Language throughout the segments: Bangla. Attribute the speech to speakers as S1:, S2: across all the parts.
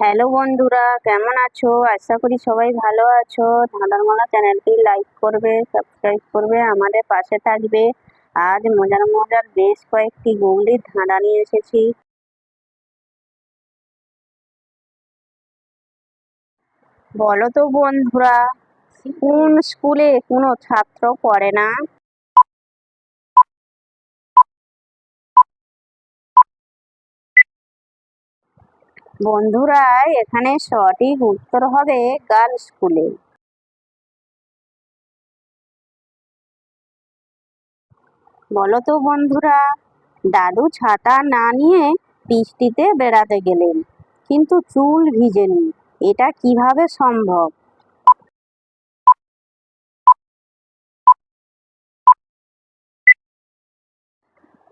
S1: হ্যালো বন্ধুরা, কেমন আছো? আশা করি সবাই ভালো আছো। ধাঁধার ধাঁধারমালা চ্যানেলটি লাইক করবে সাবস্ক্রাইব করবে, আমাদের পাশে থাকবে। আজ মজার মজার বেশ কয়েকটি গুগলির ধাঁধা নিয়ে এসেছি। বলো তো বন্ধুরা, কোন স্কুলে কোনো ছাত্র পড়ে না? বন্ধুরা, এখানে সঠিক উত্তর হবে গার্লস স্কুলে। বলো তো বন্ধুরা, দাদু ছাতা না নিয়ে বৃষ্টিতে বেড়াতে গেলেন, কিন্তু চুল ভিজেনি, এটা কীভাবে সম্ভব?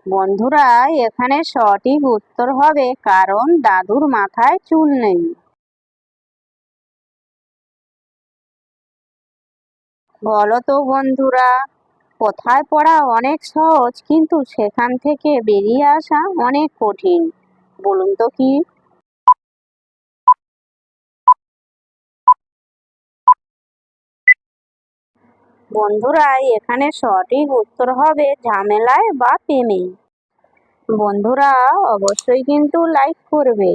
S1: বন্ধুরা, এখানে সঠিক উত্তর হবে কারণ দাদুর মাথায় চুল নেই। বলো তো বন্ধুরা, কোথায় পড়া অনেক সহজ, কিন্তু সেখান থেকে বেরিয়ে আসা অনেক কঠিন। বলুন তো কি? বন্ধুরা এখানে সঠিক উত্তর হবে ঝামেলায় বা প্রেমে। বন্ধুরা, অবশ্যই কিন্তু লাইক করবে।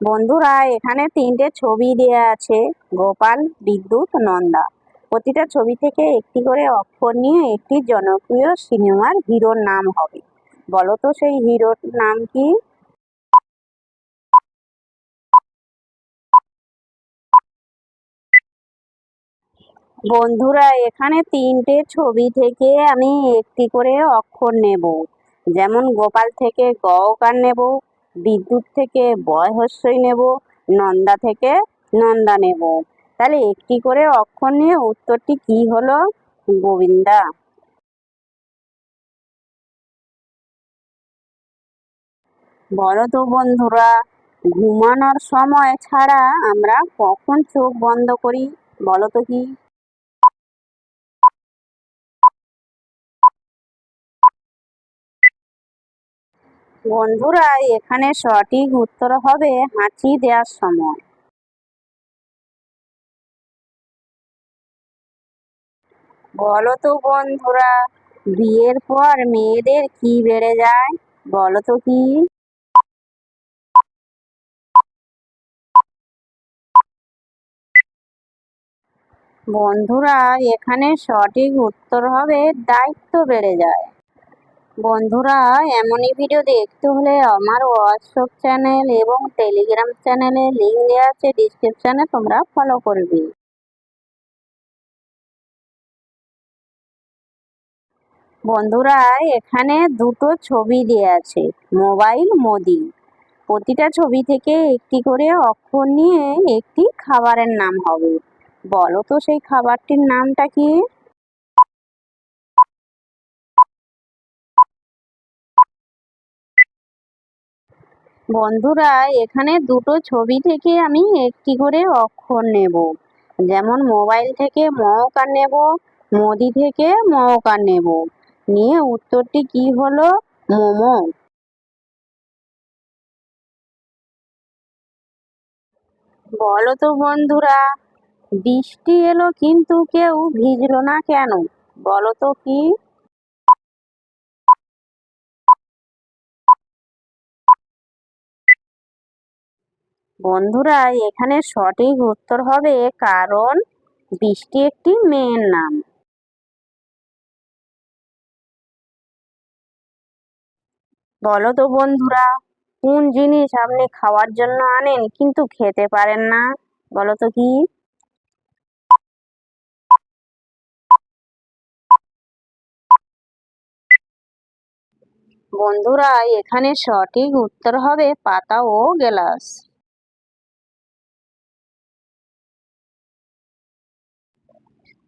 S1: বন্ধুরা, এখানে তিনটে ছবি দেয়া আছে, গোপাল, বিদ্যুৎ, নন্দা। প্রতিটা ছবি থেকে একটি করে অক্ষর নিয়ে একটি জনপ্রিয় সিনেমার হিরোর নাম হবে। বলো তো সেই হিরোর নাম কি? বন্ধুরা, এখানে তিনটে ছবি থেকে আমি একটি করে অক্ষর নেব। যেমন গোপাল থেকে গকার নেব, বিদ্যুৎ থেকে বয়হস্যই নেব, নন্দা থেকে নন্দা নেব। তাহলে একটি করে অক্ষর নিয়ে উত্তরটি কি হলো? গোবিন্দা। বলো তো বন্ধুরা, ঘুমানোর সময় ছাড়া আমরা কখন চোখ বন্ধ করি? বলো তো কি? বন্ধুরা, এখানে সঠিক উত্তর হবে হাঁচি দেওয়ার সময়। বলো তো বন্ধুরা, বিয়ের পর মেয়েদের কি বেড়ে যায়? বলো তো কি? বন্ধুরা, এখানে সঠিক উত্তর হবে দায়িত্ব বেড়ে যায়। বন্ধুরা, এমনই ভিডিও দেখতে হলে আমার হোয়াটসঅ্যাপ চ্যানেল এবং টেলিগ্রাম চ্যানেলে লিঙ্ক দেওয়া আছে ডিসক্রিপশানে তোমরা ফলো করবে। বন্ধুরা, এখানে দুটো ছবি দেওয়া আছে, মোবাইল মোদি। প্রতিটা ছবি থেকে একটি করে অক্ষর নিয়ে একটি খাবারের নাম হবে। বলো তো সেই খাবারটির নামটা কি? বন্ধুরা, এখানে দুটো ছবি থেকে আমি একটি করে অক্ষর নেব। যেমন মোবাইল থেকে মহকার নেব, মোদি থেকে মহকার নেব। নিয়ে উত্তরটি কি হলো? মোমো। বলো তো বন্ধুরা, বৃষ্টি এলো কিন্তু কেউ ভিজলো না কেন? বলো তো কি? বন্ধুরা, এখানে সঠিক উত্তর হবে কারণ বৃষ্টি একটি মেয়ের নাম। বলো তো বন্ধুরা, কোন জিনিস আপনি খাওয়ার জন্য আনেন কিন্তু খেতে পারেন না? বলো তো কি? বন্ধুরা, এখানে সঠিক উত্তর হবে পাতা ও গেলাস।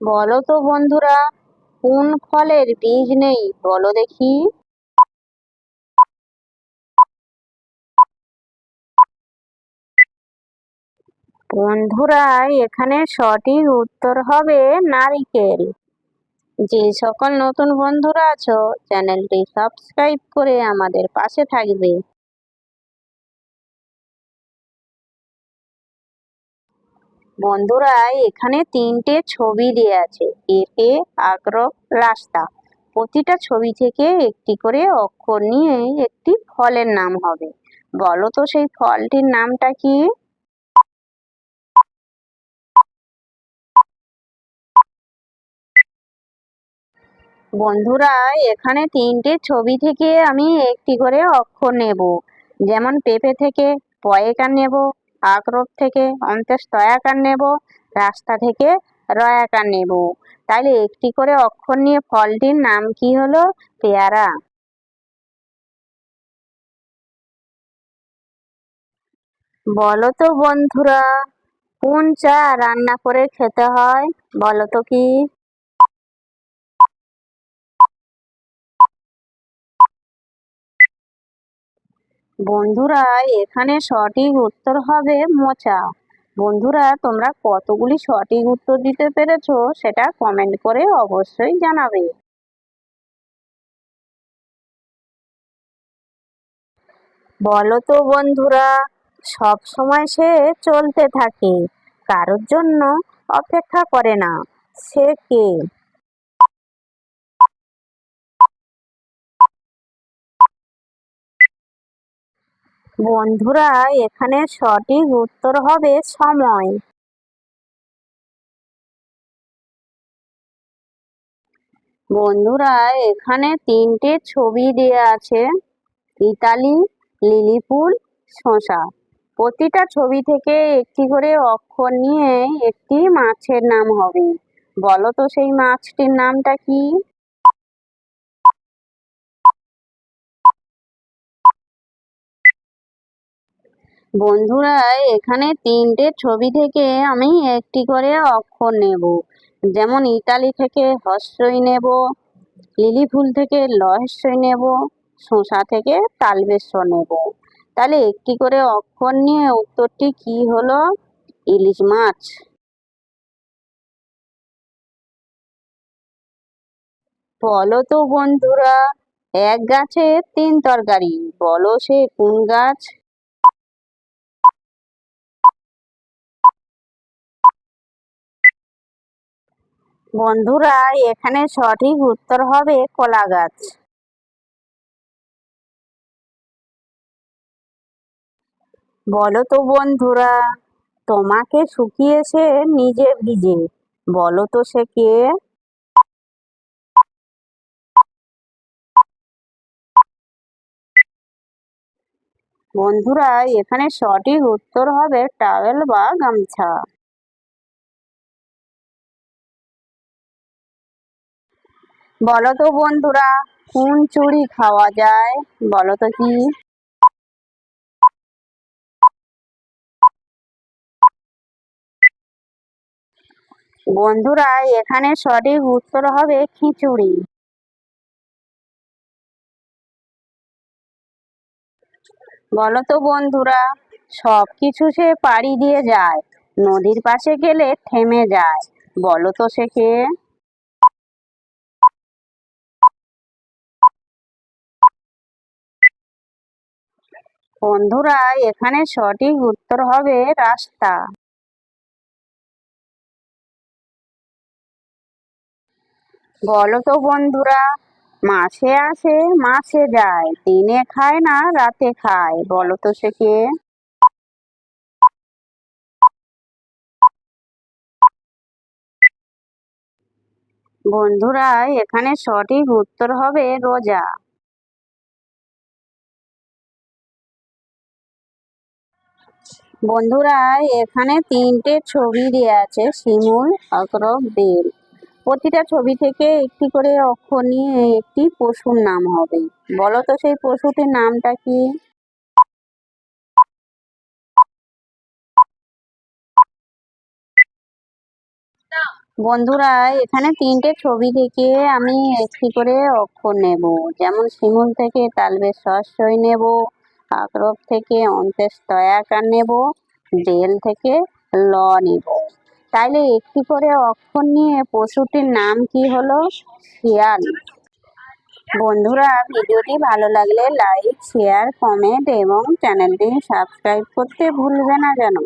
S1: বলো তো বন্ধুরা, কোন ফলের বীজ নেই? বলো দেখি। বন্ধুরা, এখানে সঠিক উত্তর হবে নারিকেল। যে সকল নতুন বন্ধুরা আছো, চ্যানেলটি সাবস্ক্রাইব করে আমাদের পাশে থাকবে। বন্ধুরা এখানে তিনটে ছবি দেওয়া আছে। এ আগ্রহ রাস্তা। প্রতিটা ছবি থেকে একটি করে অক্ষর নিয়ে একটি ফলের নাম হবে। বলো তো সেই ফলটির নামটা কি? বন্ধুরা এখানে তিনটে ছবি থেকে আমি একটি করে অক্ষর নেব। যেমন পেঁপে থেকে পয়েকার নেব। আক্রোপ থেকে অন্তেশ তয়াকার নেব, রাস্তা থেকে রয়াকার নেব। তাহলে একটি করে অক্ষর নিয়ে ফলটির নাম কি হলো? পেয়ারা। বলো তো বন্ধুরা, কোন চা রান্না করে খেতে হয়? বলো তো কি? বন্ধুরা, এখানে সঠিক উত্তর হবে মোচা। বন্ধুরা, তোমরা কতগুলি সঠিক উত্তর দিতে পেরেছ সেটা কমেন্ট করে অবশ্যই জানাবে। বলো তো বন্ধুরা, সব সময় সে চলতে থাকে, কারোর জন্য অপেক্ষা করে না। সে কে? বন্ধুরা, এখানে সঠিক উত্তর হবে সময়। বন্ধুরা, এখানে তিনটে ছবি দেওয়া আছে। ইতালি লিলিপুল শশা প্রতিটা ছবি থেকে একটি করে অক্ষর নিয়ে একটি মাছের নাম হবে। বলো তো সেই মাছটির নামটা কি? বন্ধুরা, এখানে তিনটে ছবি থেকে আমি একটি করে অক্ষর নেব। যেমন ইতালি থেকে হস্যই নেব, লিলি ফুল থেকে লহস্যই নেব, শসা থেকে তালবেশ্বর নেব। তাহলে একটি করে অক্ষর নিয়ে উত্তরটি কি হলো? ইলিশ মাছ। বলো তো বন্ধুরা, এক গাছে তিন তরকারি, বলো সে কোন গাছ? বন্ধুরা, এখানে সঠিক উত্তর হবে কলা গাছ বলো তো বন্ধুরা, তোমাকে শুকিয়েছে নিজে ভিজে, বলো তো সে কে? বন্ধুরা, এখানে সঠিক উত্তর হবে টাওয়েল বা গামছা। বলো তো বন্ধুরা, কোন চুড়ি খাওয়া যায়? বলো তো কি? বন্ধুরা, এখানে সঠিক উত্তর হবে খিচুড়ি। বলো তো বন্ধুরা সব কিছু সে পাড়ি দিয়ে যায়, নদীর পাশে গেলে থেমে যায় বলো তো সে কে? বন্ধুরা এখানে সঠিক উত্তর হবে রাস্তা। বলো তো বন্ধুরা, মাছে আসে, মাছে যায়, দিনে খায় না, রাতে খায়, বলো তো সে কে? বন্ধুরা, এখানে সঠিক উত্তর হবে রোজা। বন্ধুরা, এখানে তিনটে ছবি দেওয়া আছে, শিমুল অক্রব বেল। প্রতিটা ছবি থেকে একটি করে অক্ষর নিয়ে একটি পশুর নাম হবে। বলো তো সেই পশুটির নামটা কি? বন্ধুরা, এখানে তিনটে ছবি থেকে আমি একটি করে অক্ষর নেব। যেমন শিমুল থেকে তালবে সস্যই নেব। আক্রব থেকে অন্তেশ তয়াকার নেব ডেল থেকে ল নেব। তাইলে একটি করে অক্ষর নিয়ে পশুটির নাম কি হলো? শিয়াল। বন্ধুরা, ভিডিওটি ভালো লাগলে লাইক, শেয়ার, কমেন্ট এবং চ্যানেলটি সাবস্ক্রাইব করতে ভুলবে না যেন